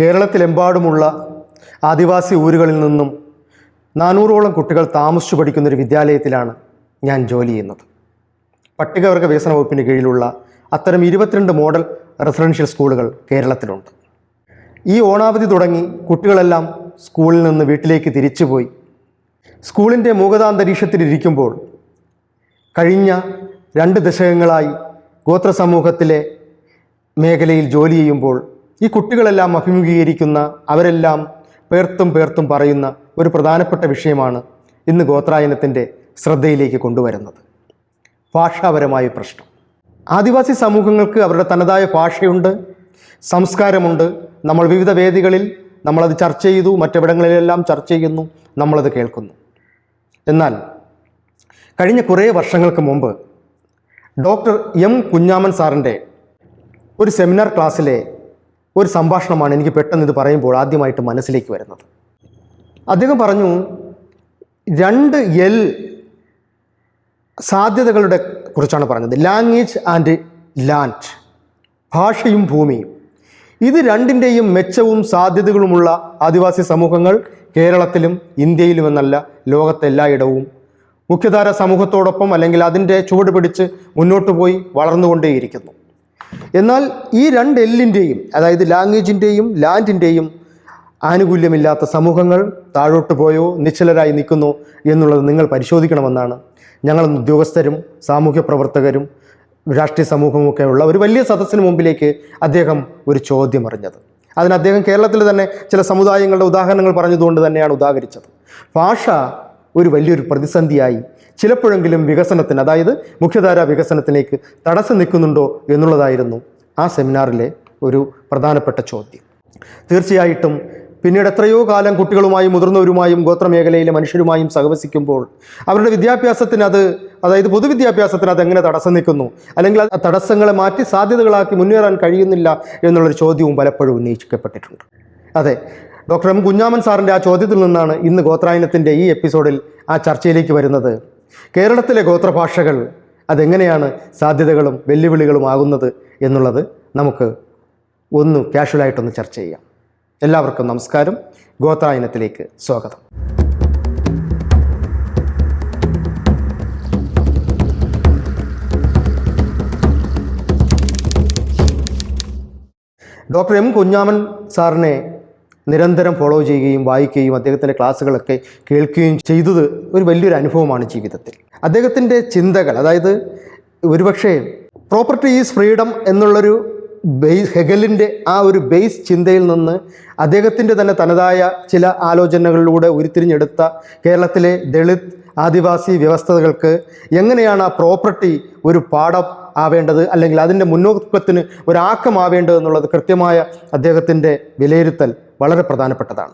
കേരളത്തിലെമ്പാടുമുള്ള ആദിവാസി ഊരുകളിൽ നിന്നും നാനൂറോളം കുട്ടികൾ താമസിച്ചു പഠിക്കുന്ന ഒരു വിദ്യാലയത്തിലാണ് ഞാൻ ജോലി ചെയ്യുന്നത്. പട്ടികവർഗ വികസന വകുപ്പിന് കീഴിലുള്ള അത്തരം ഇരുപത്തിരണ്ട് മോഡൽ റെസിഡൻഷ്യൽ സ്കൂളുകൾ കേരളത്തിലുണ്ട്. ഈ ഓണാവധി തുടങ്ങി കുട്ടികളെല്ലാം സ്കൂളിൽ നിന്ന് വീട്ടിലേക്ക് തിരിച്ചുപോയി. സ്കൂളിന്റെ മൂകതാന്തരീക്ഷത്തിലിരിക്കുമ്പോൾ കഴിഞ്ഞ രണ്ട് ദശകങ്ങളായി ഗോത്ര സമൂഹത്തിലെ മേഖലയിൽ ജോലി ചെയ്യുമ്പോൾ ഈ കുട്ടികളെല്ലാം അഭിമുഖീകരിക്കുന്ന അവരെല്ലാം പേർത്തും പേർത്തും പറയുന്ന ഒരു പ്രധാനപ്പെട്ട വിഷയമാണ് ഇന്ന് ഗോത്രായനത്തിന്റെ ശ്രദ്ധയിലേക്ക് കൊണ്ടുവരുന്നത്. ഭാഷാപരമായ പ്രശ്നം. ആദിവാസി സമൂഹങ്ങൾക്ക് അവരുടെ തനതായ ഭാഷയുണ്ട് സംസ്കാരമുണ്ട്. നമ്മൾ വിവിധ വേദികളിൽ നമ്മളത് ചർച്ച ചെയ്തു മറ്റിടങ്ങളിലെല്ലാം ചർച്ച ചെയ്യുന്നു നമ്മളത് കേൾക്കുന്നു. എന്നാൽ കഴിഞ്ഞ കുറേ വർഷങ്ങൾക്ക് മുമ്പ് ഡോക്ടർ എം കുഞ്ഞാമൻ സാറിന്റെ ഒരു സെമിനാർ ക്ലാസ്സിലെ ഒരു സംഭാഷണമാണ് എനിക്ക് പെട്ടെന്ന് ഇത് പറയുമ്പോൾ ആദ്യമായിട്ട് മനസ്സിലേക്ക് വരുന്നത്. അദ്ദേഹം പറഞ്ഞു രണ്ട് എൽ സാധ്യതകളുടെ കുറിച്ചാണ് പറഞ്ഞത്. ലാംഗ്വേജ് ആൻഡ് ലാൻഡ് ഭാഷയും ഭൂമിയും. ഇത് രണ്ടിന്റെയും മെച്ചവും സാധ്യതകളുമുള്ള ആദിവാസി സമൂഹങ്ങൾ കേരളത്തിലും ഇന്ത്യയിലും ഇന്ത്യയിലുമെന്നല്ല ലോകത്തെല്ലായിടവും. മുഖ്യധാര സമൂഹത്തോടൊപ്പം അല്ലെങ്കിൽ അതിന്റെ ചുവട് പിടിച്ച് മുന്നോട്ട് പോയി വളർന്നുകൊണ്ടേയിരിക്കുന്നു. എന്നാൽ ഈ രണ്ട് എല്ലിന്റെയും അതായത് ലാംഗ്വേജിന്റെയും ലാൻഡിന്റെയും ആനുകൂല്യമില്ലാത്ത സമൂഹങ്ങൾ താഴോട്ട് പോയോ നിശ്ചലരായി നിൽക്കുന്നു എന്നുള്ളത് നിങ്ങൾ പരിശോധിക്കണമെന്നാണ്. ഞങ്ങൾ ഉദ്യോഗസ്ഥരും സാമൂഹ്യ പ്രവർത്തകരും രാഷ്ട്രീയ സമൂഹമൊക്കെ ഉള്ള ഒരു വലിയ സദസ്സിന് മുമ്പിലേക്ക് അദ്ദേഹം ഒരു ചോദ്യം അറിഞ്ഞത്. അതിന് അദ്ദേഹം കേരളത്തിൽ തന്നെ ചില സമുദായങ്ങളുടെ ഉദാഹരണങ്ങൾ പറഞ്ഞതുകൊണ്ട് തന്നെയാണ് ഉദാഹരിച്ചത്. ഭാഷ ഒരു വലിയൊരു പ്രതിസന്ധിയായി ചിലപ്പോഴെങ്കിലും വികസനത്തിന് അതായത് മുഖ്യധാര വികസനത്തിലേക്ക് തടസ്സം നിൽക്കുന്നുണ്ടോ എന്നുള്ളതായിരുന്നു ആ സെമിനാറിലെ ഒരു പ്രധാനപ്പെട്ട ചോദ്യം. തീർച്ചയായിട്ടും പിന്നീട് എത്രയോ കാലം കുട്ടികളുമായും മുതിർന്നവരുമായും ഗോത്രമേഖലയിലെ മനുഷ്യരുമായും സഹവസിക്കുമ്പോൾ അവരുടെ വിദ്യാഭ്യാസത്തിന് അത് അതായത് പൊതുവിദ്യാഭ്യാസത്തിന് അത് എങ്ങനെ തടസ്സം നിൽക്കുന്നു? അല്ലെങ്കിൽ ആ തടസ്സങ്ങളെ മാറ്റി സാധ്യതകളാക്കി മുന്നേറാൻ കഴിയുന്നില്ല എന്നുള്ളൊരു ചോദ്യവും പലപ്പോഴും ഉന്നയിക്കപ്പെട്ടിട്ടുണ്ട്. അതെ ഡോക്ടർ എം കുഞ്ഞാമൻ സാറിന്റെ ആ ചോദ്യത്തിൽ നിന്നാണ് ഇന്ന് ഗോത്രായനത്തിന്റെ ഈ എപ്പിസോഡിൽ ആ ചർച്ചയിലേക്ക് വരുന്നത്. കേരളത്തിലെ ഗോത്രഭാഷകൾ അതെങ്ങനെയാണ് സാധ്യതകളും വെല്ലുവിളികളും ആകുന്നത് എന്നുള്ളത് നമുക്ക് ഒന്ന് കാഷ്വലായിട്ടൊന്ന് ചർച്ച ചെയ്യാം. എല്ലാവർക്കും നമസ്കാരം. ഗോത്രായനത്തിലേക്ക് സ്വാഗതം. ഡോക്ടർ എം കുഞ്ഞാമൻ സാറിനെ നിരന്തരം ഫോളോ ചെയ്യുകയും വായിക്കുകയും അദ്ദേഹത്തിന്റെ ക്ലാസ്സുകളൊക്കെ കേൾക്കുകയും ചെയ്തത് ഒരു വലിയൊരു അനുഭവമാണ് ജീവിതത്തിൽ. അദ്ദേഹത്തിന്റെ ചിന്തകൾ അതായത് ഒരുപക്ഷെ പ്രോപ്പർട്ടി ഈസ് ഫ്രീഡം എന്നുള്ളൊരു ബേസ് ഹെഗലിന്റെ ആ ഒരു ബേസ് ചിന്തയിൽ നിന്ന് അദ്ദേഹത്തിന്റെ തന്നെ തനതായ ചില ആലോചനകളിലൂടെ ഉരുത്തിരിഞ്ഞെടുത്ത കേരളത്തിലെ ദളിത് ആദിവാസി വ്യവസ്ഥകൾക്ക് എങ്ങനെയാണ് ആ പ്രോപ്പർട്ടി ഒരു പാഠം ആവേണ്ടത് അല്ലെങ്കിൽ അതിന്റെ മുന്നോക്കത്തിന് ഒരാക്കമാവേണ്ടത് എന്നുള്ളത് കൃത്യമായ അദ്ദേഹത്തിന്റെ വിലയിരുത്തൽ വളരെ പ്രധാനപ്പെട്ടതാണ്.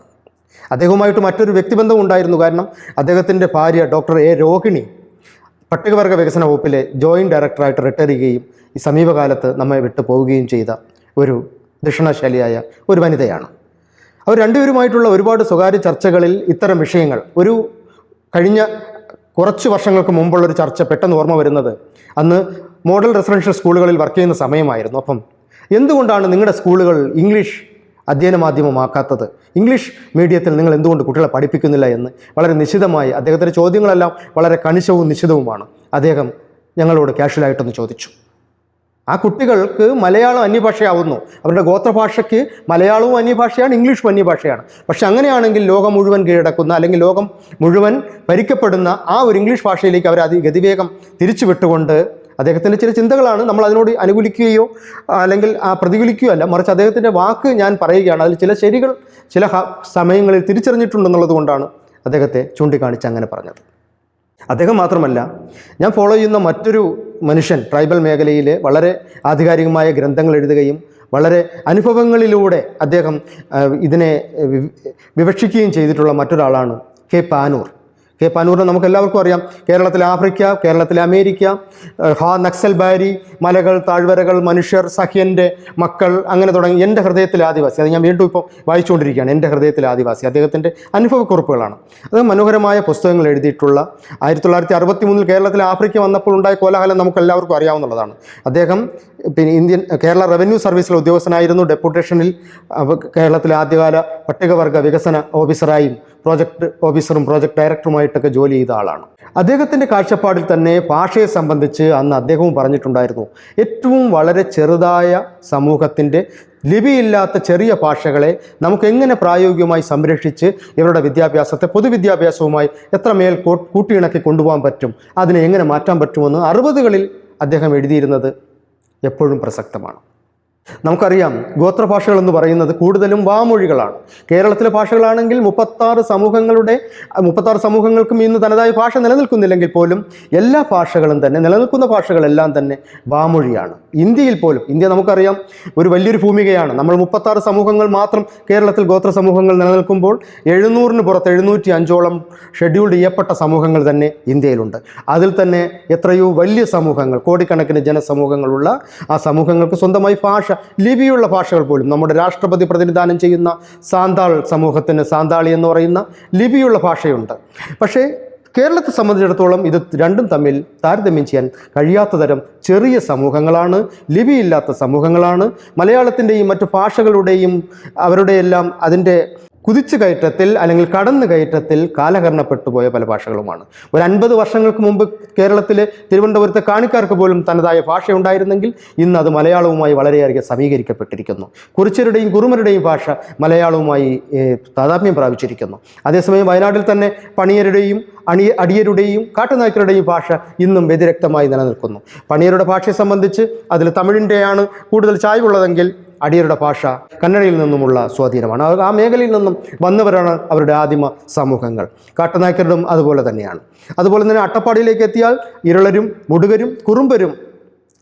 അദ്ദേഹവുമായിട്ട് മറ്റൊരു വ്യക്തിബന്ധം ഉണ്ടായിരുന്നു കാരണം അദ്ദേഹത്തിന്റെ ഭാര്യ ഡോക്ടർ എ രോഹിണി പട്ടികവർഗ വികസന വകുപ്പിലെ ജോയിന്റ് ഡയറക്ടറായിട്ട് റിട്ടയർ ചെയ്യുകയും ഈ സമീപകാലത്ത് നമ്മെ വിട്ടു പോവുകയും ചെയ്ത ഒരു ദക്ഷിണശാലിയായ ഒരു വനിതയാണ്. അവർ രണ്ടുപേരുമായിട്ടുള്ള ഒരുപാട് സ്വകാര്യ ചർച്ചകളിൽ ഇത്തരം വിഷയങ്ങൾ ഒരു കഴിഞ്ഞ കുറച്ച് വർഷങ്ങൾക്ക് മുമ്പുള്ളൊരു ചർച്ച പെട്ടെന്ന് ഓർമ്മ വരുന്നത് അന്ന് മോഡൽ റെസിഡൻഷ്യൽ സ്കൂളുകളിൽ വർക്ക് ചെയ്യുന്ന സമയമായിരുന്നു. അപ്പം എന്തുകൊണ്ടാണ് നിങ്ങളുടെ സ്കൂളുകൾ ഇംഗ്ലീഷ് അധ്യയന മാധ്യമമാക്കാത്തത്? ഇംഗ്ലീഷ് മീഡിയത്തിൽ നിങ്ങൾ എന്തുകൊണ്ട് കുട്ടികളെ പഠിപ്പിക്കുന്നില്ല എന്ന് വളരെ നിശിതമായി അദ്ദേഹത്തിന്റെ ചോദ്യങ്ങളെല്ലാം വളരെ കണിശവും നിശിതവുമാണ്. അദ്ദേഹം ഞങ്ങളോട് കാഷ്വലായിട്ടൊന്ന് ചോദിച്ചു. ആ കുട്ടികൾക്ക് മലയാളം അന്യഭാഷയാവുന്നു. അവരുടെ ഗോത്രഭാഷയ്ക്ക് മലയാളവും അന്യഭാഷയാണ് ഇംഗ്ലീഷും അന്യഭാഷയാണ്. പക്ഷെ അങ്ങനെയാണെങ്കിൽ ലോകം മുഴുവൻ കീഴടക്കുന്ന അല്ലെങ്കിൽ ലോകം മുഴുവൻ ഭരിക്കപ്പെടുന്ന ആ ഒരു ഇംഗ്ലീഷ് ഭാഷയിലേക്ക് അവർ അതി ഗതിവേഗം തിരിച്ചു വിട്ടുകൊണ്ട് അദ്ദേഹത്തിന്റെ ചില ചിന്തകളാണ് നമ്മൾ അതിനോട് അനുകൂലിക്കുകയോ അല്ലെങ്കിൽ പ്രതികൂലിക്കുകയോ അല്ല. മറിച്ച് അദ്ദേഹത്തിന്റെ വാക്ക് ഞാൻ പറയുകയാണ്. അതിൽ ചില ശരികൾ ചില സമയങ്ങളിൽ തിരിച്ചറിഞ്ഞിട്ടുണ്ടെന്നുള്ളത് കൊണ്ടാണ് അദ്ദേഹത്തെ ചൂണ്ടിക്കാണിച്ച് അങ്ങനെ പറഞ്ഞത്. അദ്ദേഹം മാത്രമല്ല ഞാൻ ഫോളോ ചെയ്യുന്ന മറ്റൊരു മനുഷ്യൻ ട്രൈബൽ മേഖലയിൽ വളരെ ആധികാരികമായ ഗ്രന്ഥങ്ങൾ എഴുതുകയും വളരെ അനുഭവങ്ങളിലൂടെ അദ്ദേഹം ഇതിനെ വിവക്ഷിക്കുകയും ചെയ്തിട്ടുള്ള മറ്റൊരാളാണ് കെ പാനൂർ. കെ പാനൂറിനെ നമുക്ക് എല്ലാവർക്കും അറിയാം. കേരളത്തിലെ ആഫ്രിക്ക കേരളത്തിലെ അമേരിക്ക ഹാ നക്സൽ ബാരി മലകൾ താഴ്വരകൾ മനുഷ്യർ സഹ്യന്റെ മക്കൾ അങ്ങനെ തുടങ്ങി എന്റെ ഹൃദയത്തിലെ ആദിവാസി. അത് ഞാൻ വീണ്ടും ഇപ്പോൾ വായിച്ചുകൊണ്ടിരിക്കുകയാണ്. എന്റെ ഹൃദയത്തിലെ ആദിവാസി. അദ്ദേഹത്തിന്റെ അനുഭവക്കുറിപ്പുകളാണ്. അത് മനോഹരമായ പുസ്തകങ്ങൾ എഴുതിയിട്ടുള്ള ആയിരത്തി തൊള്ളായിരത്തി അറുപത്തി മൂന്നിൽ കേരളത്തിൽ ആഫ്രിക്ക വന്നപ്പോൾ ഉണ്ടായ കോലാഹലം നമുക്ക് എല്ലാവർക്കും അറിയാവുന്നതാണ്. അദ്ദേഹം പിന്നെ ഇന്ത്യൻ കേരള റവന്യൂ സർവീസിലെ ഉദ്യോഗസ്ഥനായിരുന്നു. ഡെപ്യൂട്ടേഷനിൽ കേരളത്തിലെ ആദ്യകാല പട്ടികവർഗ വികസന ഓഫീസറായും പ്രോജക്ട് ഓഫീസറും പ്രോജക്ട് ഡയറക്ടറുമായിട്ടൊക്കെ ജോലി ചെയ്ത ആളാണ്. അദ്ദേഹത്തിന്റെ കാഴ്ചപ്പാടിൽ തന്നെ ഭാഷയെ സംബന്ധിച്ച് അന്ന് അദ്ദേഹവും പറഞ്ഞിട്ടുണ്ടായിരുന്നു ഏറ്റവും വളരെ ചെറുതായ സമൂഹത്തിന്റെ ലിപിയില്ലാത്ത ചെറിയ ഭാഷകളെ നമുക്ക് എങ്ങനെ പ്രായോഗികമായി സംരക്ഷിച്ച് ഇവരുടെ വിദ്യാഭ്യാസത്തെ പൊതുവിദ്യാഭ്യാസവുമായി എത്രമേൽ കൂട്ടിയിണക്കി കൊണ്ടുപോകാൻ പറ്റും അതിനെ എങ്ങനെ മാറ്റാൻ പറ്റുമെന്ന് അറുപതുകളിൽ അദ്ദേഹം എഴുതിയിരുന്നത് എപ്പോഴും പ്രസക്തമാണ്. നമുക്കറിയാം ഗോത്രഭാഷകൾ എന്ന് പറയുന്നത് കൂടുതലും വാമൊഴികളാണ്. കേരളത്തിലെ ഭാഷകളാണെങ്കിൽ മുപ്പത്താറ് സമൂഹങ്ങളുടെ മുപ്പത്താറ് സമൂഹങ്ങൾക്കും ഇന്ന് തനതായ ഭാഷ നിലനിൽക്കുന്നില്ലെങ്കിൽ പോലും എല്ലാ ഭാഷകളും തന്നെ നിലനിൽക്കുന്ന ഭാഷകളെല്ലാം തന്നെ വാമൊഴിയാണ്. ഇന്ത്യയിൽ പോലും ഇന്ത്യ നമുക്കറിയാം ഒരു വലിയൊരു ഭൂമികയാണ്. നമ്മൾ മുപ്പത്താറ് സമൂഹങ്ങൾ മാത്രം കേരളത്തിൽ ഗോത്ര സമൂഹങ്ങൾ നിലനിൽക്കുമ്പോൾ എഴുന്നൂറിന് പുറത്ത് എഴുന്നൂറ്റി അഞ്ചോളം ഷെഡ്യൂൾഡ് ചെയ്യപ്പെട്ട സമൂഹങ്ങൾ തന്നെ ഇന്ത്യയിലുണ്ട്. അതിൽ തന്നെ എത്രയോ വലിയ സമൂഹങ്ങൾ കോടിക്കണക്കിന് ജനസമൂഹങ്ങളുള്ള ആ സമൂഹങ്ങൾക്ക് സ്വന്തമായി ഭാഷ ലിപിയുള്ള ഭാഷകൾ പോലും. നമ്മുടെ രാഷ്ട്രപതി പ്രതിനിധാനം ചെയ്യുന്ന സാന്താൾ സമൂഹത്തിന് സാന്താളി എന്ന് പറയുന്ന ലിപിയുള്ള ഭാഷയുണ്ട്. പക്ഷേ കേരളത്തെ സംബന്ധിച്ചിടത്തോളം ഇത് രണ്ടും തമ്മിൽ താരതമ്യം ചെയ്യാൻ കഴിയാത്ത തരം ചെറിയ സമൂഹങ്ങളാണ് ലിപിയില്ലാത്ത സമൂഹങ്ങളാണ്. മലയാളത്തിന്റെയും മറ്റു ഭാഷകളുടെയും അവരുടെയെല്ലാം അതിന്റെ കുതിച്ചു കയറ്റത്തിൽ അല്ലെങ്കിൽ കടന്നു കയറ്റത്തിൽ കാലഹരണപ്പെട്ടു പോയ പല ഭാഷകളുമാണ്. ഒരു അൻപത് വർഷങ്ങൾക്ക് മുമ്പ് കേരളത്തിലെ തിരുവനന്തപുരത്തെ കാണിക്കാർക്ക് പോലും തനതായ ഭാഷ ഉണ്ടായിരുന്നെങ്കിൽ ഇന്ന് അത് മലയാളവുമായി വളരെയധികം സമീകരിക്കപ്പെട്ടിരിക്കുന്നു. കുറിച്ചരുടെയും കുറുമരുടെയും ഭാഷ മലയാളവുമായി താതാത്മ്യം പ്രാപിച്ചിരിക്കുന്നു. അതേസമയം വയനാട്ടിൽ തന്നെ പണിയരുടെയും അണിയ അടിയരുടെയും കാട്ടുനായ്ക്കരുടെയും ഭാഷ ഇന്നും വ്യതിരക്തമായി നിലനിൽക്കുന്നു. പണിയരുടെ ഭാഷയെ സംബന്ധിച്ച് അതിൽ തമിഴിന്റെയാണ് കൂടുതൽ ചായ്വുള്ളതെങ്കിൽ അടിയരുടെ ഭാഷ കന്നഡയിൽ നിന്നുമുള്ള സ്വാധീനമാണ്. ആ- മേഖലയിൽ നിന്നും വന്നവരാണ് അവരുടെ ആദിമ സമൂഹങ്ങൾ. കാട്ടുനായ്ക്കരുടെയും അതുപോലെ തന്നെയാണ്. അതുപോലെ തന്നെ അട്ടപ്പാടിയിലേക്ക് എത്തിയാൽ ഇരളരും മുടുകരും കുറുമ്പരും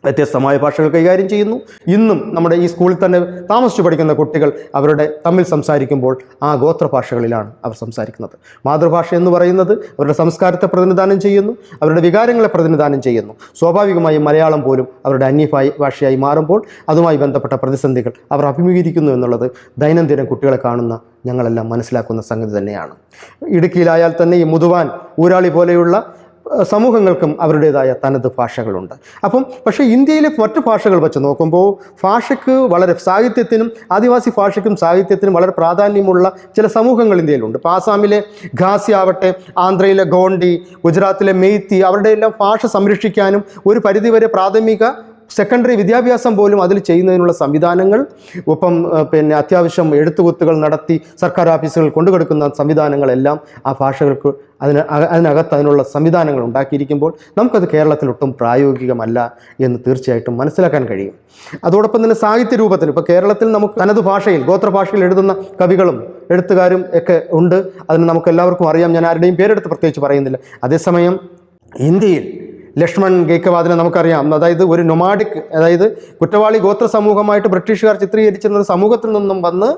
വ്യത്യസ്തമായ ഭാഷകൾ കൈകാര്യം ചെയ്യുന്നു. ഇന്നും നമ്മുടെ ഈ സ്കൂളിൽ തന്നെ താമസിച്ചു പഠിക്കുന്ന കുട്ടികൾ അവരുടെ തമ്മിൽ സംസാരിക്കുമ്പോൾ ആ ഗോത്ര ഭാഷകളിലാണ് അവർ സംസാരിക്കുന്നത്. മാതൃഭാഷ എന്ന് പറയുന്നത് അവരുടെ സംസ്കാരത്തെ പ്രതിനിധാനം ചെയ്യുന്നു അവരുടെ വികാരങ്ങളെ പ്രതിനിധാനം ചെയ്യുന്നു. സ്വാഭാവികമായും മലയാളം പോലും അവരുടെ അന്യഭായി ഭാഷയായി മാറുമ്പോൾ അതുമായി ബന്ധപ്പെട്ട പ്രതിസന്ധികൾ അവർ അഭിമുഖീകരിക്കുന്നു എന്നുള്ളത് ദൈനംദിനം കുട്ടികളെ കാണുന്ന ഞങ്ങളെല്ലാം മനസ്സിലാക്കുന്ന സംഗതി തന്നെയാണ്. ഇടുക്കിയിലായാൽ തന്നെ ഈ മുതുവാൻ ഊരാളി പോലെയുള്ള സമൂഹങ്ങൾക്കും അവരുടേതായ തനത് ഭാഷകളുണ്ട്. അപ്പം പക്ഷേ ഇന്ത്യയിലെ മറ്റു ഭാഷകൾ വെച്ച് നോക്കുമ്പോൾ ഭാഷയ്ക്ക് വളരെ സാഹിത്യത്തിനും ആദിവാസി ഭാഷയ്ക്കും സാഹിത്യത്തിനും വളരെ പ്രാധാന്യമുള്ള ചില സമൂഹങ്ങൾ ഇന്ത്യയിലുണ്ട്. ഇപ്പോൾ ആസാമിലെ ഖാസി ആവട്ടെ ആന്ധ്രയിലെ ഗോണ്ടി ഗുജറാത്തിലെ മെയ്ത്തി അവരുടെ എല്ലാം ഭാഷ സംരക്ഷിക്കാനും ഒരു പരിധിവരെ പ്രാഥമിക സെക്കൻഡറി വിദ്യാഭ്യാസം പോലും അതിൽ ചെയ്യുന്നതിനുള്ള സംവിധാനങ്ങൾ ഒപ്പം പിന്നെ അത്യാവശ്യം എഴുത്തുകുത്തുകൾ നടത്തി സർക്കാർ ഓഫീസുകൾ കൊണ്ടുകൊടുക്കുന്ന സംവിധാനങ്ങളെല്ലാം ആ ഭാഷകൾക്ക് അതിന് അതിനകത്ത് അതിനുള്ള സംവിധാനങ്ങൾ ഉണ്ടാക്കിയിരിക്കുമ്പോൾ നമുക്കത് കേരളത്തിൽ ഒട്ടും പ്രായോഗികമല്ല എന്ന് തീർച്ചയായിട്ടും മനസ്സിലാക്കാൻ കഴിയും. അതോടൊപ്പം തന്നെ സാഹിത്യ രൂപത്തിൽ ഇപ്പോൾ കേരളത്തിൽ നമുക്ക് തനത് ഭാഷയിൽ ഗോത്രഭാഷയിൽ എഴുതുന്ന കവികളും എഴുത്തുകാരും ഒക്കെ ഉണ്ട്. അതിന് നമുക്ക് എല്ലാവർക്കും അറിയാം ഞാൻ ആരുടെയും പേരെടുത്ത് പ്രത്യേകിച്ച് പറയുന്നില്ല. അതേസമയം ഇന്ത്യയിൽ ലക്ഷ്മൺ ഗേക്കവാദിനെ നമുക്കറിയാം. അതായത് ഒരു നൊമാഡിക് അതായത് കുറ്റവാളി ഗോത്ര സമൂഹമായിട്ട് ബ്രിട്ടീഷുകാർ ചിത്രീകരിച്ചിരുന്ന സമൂഹത്തിൽ നിന്നും വന്ന്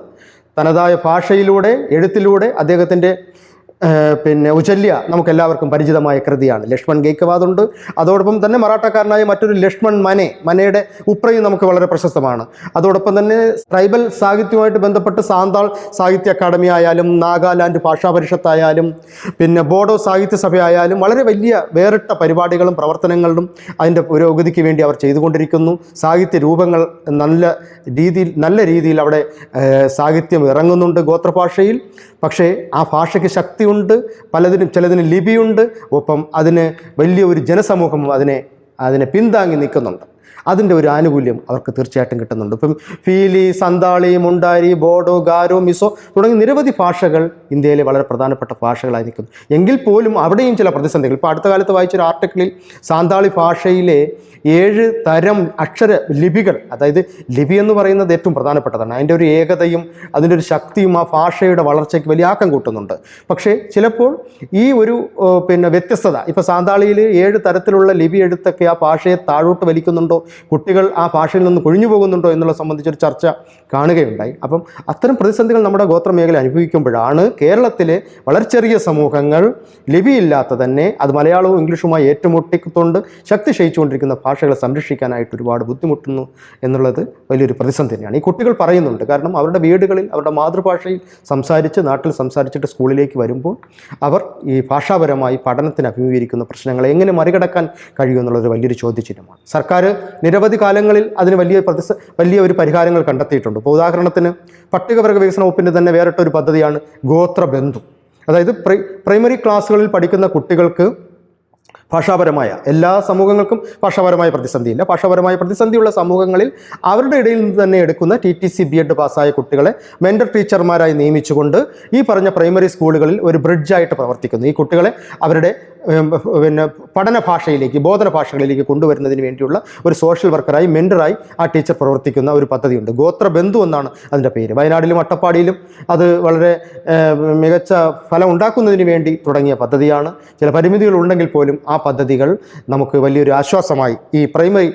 തനതായ ഭാഷയിലൂടെ എഴുത്തിലൂടെ അദ്ദേഹത്തിന്റെ പിന്നെ ഉചല്യ നമുക്ക് എല്ലാവർക്കും പരിചിതമായ കൃതിയാണ്. ലക്ഷ്മൺ ഗേക്കവാദുണ്ട് അതോടൊപ്പം തന്നെ മറാഠക്കാരനായ മറ്റൊരു ലക്ഷ്മൺ മനെ മനയുടെ ഉപ്രയും നമുക്ക് വളരെ പ്രശസ്തമാണ്. അതോടൊപ്പം തന്നെ ട്രൈബൽ സാഹിത്യവുമായിട്ട് ബന്ധപ്പെട്ട് സാന്താൾ സാഹിത്യ അക്കാദമി ആയാലും നാഗാലാൻഡ് ഭാഷാ പരിഷത്തായാലും പിന്നെ ബോഡോ സാഹിത്യ സഭ ആയാലും വളരെ വലിയ വേറിട്ട പരിപാടികളും പ്രവർത്തനങ്ങളും അതിന്റെ പുരോഗതിക്ക് വേണ്ടി അവർ ചെയ്തുകൊണ്ടിരിക്കുന്നു. സാഹിത്യ രൂപങ്ങൾ നല്ല രീതിയിൽ നല്ല രീതിയിൽ അവിടെ സാഹിത്യം ഇറങ്ങുന്നുണ്ട് ഗോത്രഭാഷയിൽ. പക്ഷേ ആ ഭാഷയ്ക്ക് ശക്തിയുണ്ട് പലതിനും ചിലതിന് ലിപിയുണ്ട്. ഒപ്പം അതിന് വലിയ ഒരു ജനസമൂഹം അതിനെ അതിനെ പിന്താങ്ങി നിൽക്കുന്നുണ്ട്. അതിന്റെ ഒരു ആനുകൂല്യം അവർക്ക് തീർച്ചയായിട്ടും കിട്ടുന്നുണ്ട്. ഇപ്പം ഫീലി സന്താളി മുണ്ടാരി ബോഡോ ഗാരോ മിസോ തുടങ്ങി നിരവധി ഭാഷകൾ ഇന്ത്യയിലെ വളരെ പ്രധാനപ്പെട്ട ഭാഷകളായിരിക്കും. എങ്കിൽ പോലും അവിടെയും ചില പ്രതിസന്ധികൾ. ഇപ്പോൾ അടുത്ത കാലത്ത് വായിച്ചൊരു ആർട്ടിക്കിളിൽ സാന്താളി ഭാഷയിലെ ഏഴ് തരം അക്ഷര ലിപികൾ അതായത് ലിപി എന്ന് പറയുന്നത് ഏറ്റവും പ്രധാനപ്പെട്ടതാണ്. അതിന്റെ ഒരു ഏകതയും അതിന്റെ ഒരു ശക്തിയും ആ ഭാഷയുടെ വളർച്ചയ്ക്ക് വലിയ ആക്കം കൂട്ടുന്നുണ്ട്. പക്ഷേ ചിലപ്പോൾ ഈ ഒരു പിന്നെ വ്യത്യസ്തത ഇപ്പോൾ സാന്താളിയിൽ ഏഴ് തരത്തിലുള്ള ലിപി എടുത്തൊക്കെ ആ ഭാഷയെ താഴോട്ട് വലിക്കുന്നുണ്ടോ? കുട്ടികൾ ആ ഭാഷയിൽ നിന്ന് കൊഴിഞ്ഞു പോകുന്നുണ്ടോ എന്നുള്ള സംബന്ധിച്ചൊരു ചർച്ച കാണുകയുണ്ടായി. അപ്പം അത്തരം പ്രതിസന്ധികൾ നമ്മുടെ ഗോത്രമേഖല അനുഭവിക്കുമ്പോഴാണ് കേരളത്തിലെ വളരെ ചെറിയ സമൂഹങ്ങൾ ലിപിയില്ലാത്ത തന്നെ അത് മലയാളവും ഇംഗ്ലീഷുമായി ഏറ്റുമുട്ടിക്കൊണ്ട് ശക്തി ക്ഷയിച്ചുകൊണ്ടിരിക്കുന്ന ഭാഷകളെ സംരക്ഷിക്കാനായിട്ട് ഒരുപാട് ബുദ്ധിമുട്ടുന്നു എന്നുള്ളത് വലിയൊരു പ്രതിസന്ധി തന്നെയാണ്. ഈ കുട്ടികൾ പറയുന്നുണ്ട്. കാരണം അവരുടെ വീടുകളിൽ അവരുടെ മാതൃഭാഷയിൽ സംസാരിച്ച് നാട്ടിൽ സംസാരിച്ചിട്ട് സ്കൂളിലേക്ക് വരുമ്പോൾ അവർ ഈ ഭാഷാപരമായി പഠനത്തിന് അഭിമുഖീകരിക്കുന്ന പ്രശ്നങ്ങളെ എങ്ങനെ മറികടക്കാൻ കഴിയുമെന്നുള്ളത് വലിയൊരു ചോദ്യചിഹ്നമാണ്. സർക്കാർ നിരവധി കാലങ്ങളിൽ അതിന് വലിയ പ്രതിസ വലിയ ഒരു പരിഹാരങ്ങൾ കണ്ടെത്തിയിട്ടുണ്ട്. ഇപ്പോൾ ഉദാഹരണത്തിന് പട്ടികവർഗ വികസന വകുപ്പിന്റെ തന്നെ വേറിട്ടൊരു പദ്ധതിയാണ് ഗോത്രബന്ധു. അതായത് പ്രൈ പ്രൈമറി ക്ലാസ്സുകളിൽ പഠിക്കുന്ന കുട്ടികൾക്ക് ഭാഷാപരമായ എല്ലാ സമൂഹങ്ങൾക്കും ഭാഷാപരമായ പ്രതിസന്ധിയില്ല. ഭാഷാപരമായ പ്രതിസന്ധിയുള്ള സമൂഹങ്ങളിൽ അവരുടെ ഇടയിൽ നിന്ന് തന്നെ എടുക്കുന്ന T T C B Ed പാസ്സായ കുട്ടികളെ മെന്റർ ടീച്ചർമാരായി നിയമിച്ചുകൊണ്ട് ഈ പറഞ്ഞ പ്രൈമറി സ്കൂളുകളിൽ ഒരു ബ്രിഡ്ജായിട്ട് പ്രവർത്തിക്കുന്നു. ഈ കുട്ടികളെ അവരുടെ പിന്നെ പഠന ഭാഷയിലേക്ക് ബോധന ഭാഷകളിലേക്ക് കൊണ്ടുവരുന്നതിന് വേണ്ടിയുള്ള ഒരു സോഷ്യൽ വർക്കറായി മെന്ററായി ആ ടീച്ചർ പ്രവർത്തിക്കുന്ന ഒരു പദ്ധതിയുണ്ട്. ഗോത്രബന്ധു എന്നാണ് അതിന്റെ പേര്. വയനാടിലും അട്ടപ്പാടിയിലും അത് വളരെ മികച്ച ഫലം ഉണ്ടാക്കുന്നതിന് വേണ്ടി തുടങ്ങിയ പദ്ധതിയാണ്. ചില പരിമിതികൾ ഉണ്ടെങ്കിൽ പോലും ആ പദ്ധതികൾ നമുക്ക് വലിയൊരു ആശ്വാസമായി ഈ പ്രൈമറി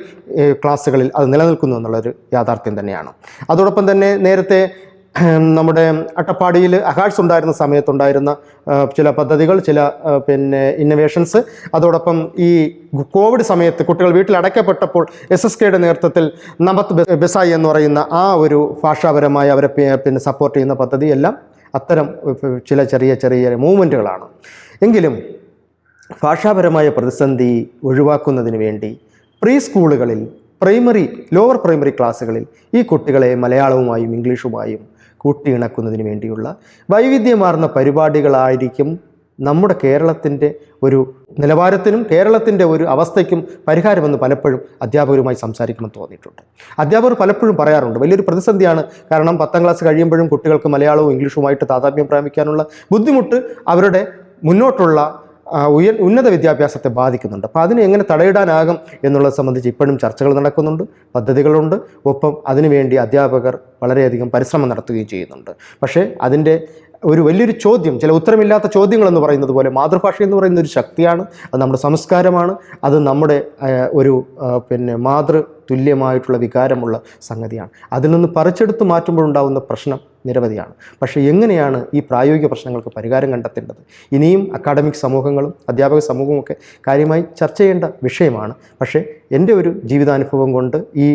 ക്ലാസ്സുകളിൽ അത് നിലനിൽക്കുന്നു എന്നുള്ളൊരു യാഥാർത്ഥ്യം തന്നെയാണ്. അതോടൊപ്പം തന്നെ നേരത്തെ നമ്മുടെ അട്ടപ്പാടിയിൽ അഹാഴ്സ് ഉണ്ടായിരുന്ന സമയത്തുണ്ടായിരുന്ന ചില പദ്ധതികൾ ചില പിന്നെ ഇന്നവേഷൻസ് അതോടൊപ്പം ഈ കോവിഡ് സമയത്ത് കുട്ടികൾ വീട്ടിൽ അടയ്ക്കപ്പെട്ടപ്പോൾ എസ് എസ് കെയുടെ നേതൃത്വത്തിൽ നമത് ബെ- ബെസായി എന്ന് പറയുന്ന ആ ഒരു ഭാഷാപരമായി അവരെ പിന്നെ സപ്പോർട്ട് ചെയ്യുന്ന പദ്ധതിയെല്ലാം അത്തരം ചില ചെറിയ ചെറിയ മൂവ്മെന്റുകളാണ് എങ്കിലും ഭാഷാപരമായ പ്രതിസന്ധി ഒഴിവാക്കുന്നതിന് വേണ്ടി പ്രീ സ്കൂളുകളിൽ പ്രൈമറി ലോവർ പ്രൈമറി ക്ലാസ്സുകളിൽ ഈ കുട്ടികളെ മലയാളവുമായും ഇംഗ്ലീഷുമായും കൂട്ടിയിണക്കുന്നതിന് വേണ്ടിയുള്ള വൈവിധ്യമാർന്ന പരിപാടികളായിരിക്കും നമ്മുടെ കേരളത്തിന്റെ ഒരു നിലവാരത്തിനും കേരളത്തിന്റെ ഒരു അവസ്ഥയ്ക്കും പരിഹാരമെന്ന് പലപ്പോഴും അധ്യാപകരുമായി സംസാരിക്കണം തോന്നിയിട്ടുണ്ട്. അധ്യാപകർ പലപ്പോഴും പറയാറുണ്ട് വലിയൊരു പ്രതിസന്ധിയാണ്. കാരണം പത്താം ക്ലാസ് കഴിയുമ്പോഴും കുട്ടികൾക്ക് മലയാളവും ഇംഗ്ലീഷുമായിട്ട് താതാത്മ്യം പ്രാപിക്കാനുള്ള ബുദ്ധിമുട്ട് അവരുടെ മുന്നോട്ടുള്ള ആ, ഉയ ഉന്നത വിദ്യാഭ്യാസത്തെ ബാധിക്കുന്നുണ്ട്. അപ്പോൾ അതിനെ എങ്ങനെ തടയിടാനാകും എന്നുള്ളത് സംബന്ധിച്ച് ഇപ്പോഴും ചർച്ചകൾ നടക്കുന്നുണ്ട് പദ്ധതികളുണ്ട്. ഒപ്പം അതിനുവേണ്ടി അധ്യാപകർ വളരെയധികം പരിശ്രമം നടത്തുകയും ചെയ്യുന്നുണ്ട്. പക്ഷേ അതിന്റെ ഒരു വലിയൊരു ചോദ്യം ചില ഉത്തരമില്ലാത്ത ചോദ്യങ്ങൾ എന്ന് പറയുന്നത് പോലെ മാതൃഭാഷ എന്ന് പറയുന്ന ഒരു ശക്തിയാണ് അത് നമ്മുടെ സംസ്കാരമാണ് അത് നമ്മുടെ ഒരു പിന്നെ മാതൃ തുല്യമായിട്ടുള്ള വികാരമുള്ള സംഗതിയാണ്. അതിൽ നിന്ന് പറിച്ചെടുത്ത് മാറ്റുമ്പോഴുണ്ടാകുന്ന പ്രശ്നം നിരവധിയാണ്. പക്ഷേ എങ്ങനെയാണ് ഈ പ്രായോഗിക പ്രശ്നങ്ങൾക്ക് പരിഹാരം കണ്ടെത്തേണ്ടത്? ഇനിയും അക്കാഡമിക് സമൂഹങ്ങളും അധ്യാപക സമൂഹവും ഒക്കെ കാര്യമായി ചർച്ച ചെയ്യേണ്ട വിഷയമാണ്. പക്ഷേ എന്റെ ഒരു ജീവിതാനുഭവം കൊണ്ട് ഈ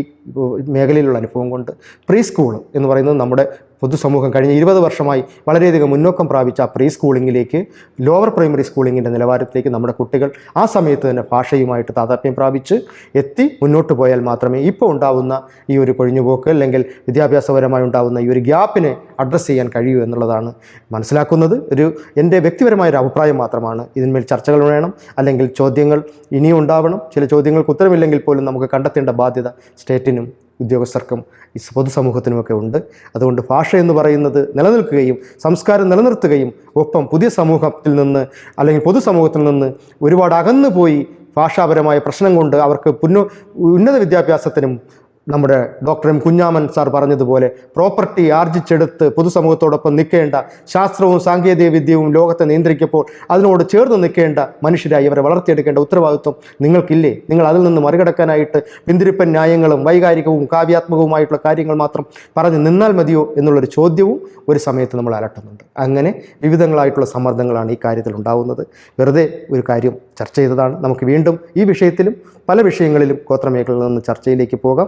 മേഖലയിലുള്ള അനുഭവം കൊണ്ട് പ്രീ സ്കൂൾ എന്ന് പറയുന്നത് നമ്മുടെ പൊതുസമൂഹം കഴിഞ്ഞ ഇരുപത് വർഷമായി വളരെയധികം മുന്നോക്കം പ്രാപിച്ച ആ പ്രീ സ്കൂളിങ്ങിലേക്ക് ലോവർ പ്രൈമറി സ്കൂളിങ്ങിന്റെ നിലവാരത്തിലേക്ക് നമ്മുടെ കുട്ടികൾ ആ സമയത്ത് തന്നെ ഭാഷയുമായിട്ട് താതാത്മ്യം പ്രാപിച്ച് എത്തി മുന്നോട്ട് പോയാൽ മാത്രമേ ഇപ്പോൾ ഉണ്ടാവുന്ന ഈ ഒരു കൊഴിഞ്ഞുപോക്ക് അല്ലെങ്കിൽ വിദ്യാഭ്യാസപരമായി ഉണ്ടാവുന്ന ഈ ഒരു ഗ്യാപ്പിനെ അഡ്രസ്സ് ചെയ്യാൻ കഴിയൂ എന്നുള്ളതാണ് മനസ്സിലാക്കുന്നത്. ഒരു എന്റെ വ്യക്തിപരമായ ഒരു അഭിപ്രായം മാത്രമാണ് ഇതിന്മേൽ ചർച്ചകൾ വേണം അല്ലെങ്കിൽ ചോദ്യങ്ങൾ ഇനിയും ഉണ്ടാവണം. ചില ചോദ്യങ്ങൾക്ക് ഉത്തരമില്ലെങ്കിൽ പോലും നമുക്ക് കണ്ടെത്തേണ്ട ബാധ്യത സ്റ്റേറ്റിനും ഉദ്യോഗസ്ഥർക്കും ഈ പൊതുസമൂഹത്തിനുമൊക്കെ ഉണ്ട്. അതുകൊണ്ട് ഭാഷ എന്ന് പറയുന്നത് നിലനിൽക്കുകയും സംസ്കാരം നിലനിർത്തുകയും ഒപ്പം പുതിയ സമൂഹത്തിൽ നിന്ന് അല്ലെങ്കിൽ പൊതുസമൂഹത്തിൽ നിന്ന് ഒരുപാട് അകന്നു പോയി ഭാഷാപരമായ പ്രശ്നം കൊണ്ട് അവർക്ക് പുന്നോ ഉന്നത വിദ്യാഭ്യാസത്തിനും നമ്മുടെ ഡോക്ടർ എം കുഞ്ഞാമൻ സാർ പറഞ്ഞതുപോലെ പ്രോപ്പർട്ടി ആർജിച്ചെടുത്ത് പൊതുസമൂഹത്തോടൊപ്പം നിൽക്കേണ്ട ശാസ്ത്രവും സാങ്കേതിക വിദ്യയും ലോകത്തെ നിയന്ത്രിക്കപ്പോൾ അതിനോട് ചേർന്ന് നിൽക്കേണ്ട മനുഷ്യരായി അവരെ വളർത്തിയെടുക്കേണ്ട ഉത്തരവാദിത്വം നിങ്ങൾക്കില്ലേ? നിങ്ങൾ അതിൽ നിന്ന് മറികടക്കാനായിട്ട് പിന്തിരിപ്പൻ ന്യായങ്ങളും വൈകാരികവും കാവ്യാത്മകവുമായിട്ടുള്ള കാര്യങ്ങൾ മാത്രം പറഞ്ഞ് നിന്നാൽ മതിയോ എന്നുള്ളൊരു ചോദ്യവും ഒരു സമയത്ത് നമ്മൾ അലട്ടുന്നുണ്ട്. അങ്ങനെ വിവിധങ്ങളായിട്ടുള്ള സമ്മർദ്ദങ്ങളാണ് ഈ കാര്യത്തിൽ ഉണ്ടാകുന്നത് വെറുതെ ഒരു കാര്യം ചർച്ച ചെയ്തതാണ്. നമുക്ക് വീണ്ടും ഈ വിഷയത്തിലും പല വിഷയങ്ങളിലും ഗോത്രമേഖലയിൽ നിന്ന് ചർച്ചയിലേക്ക് പോകാം.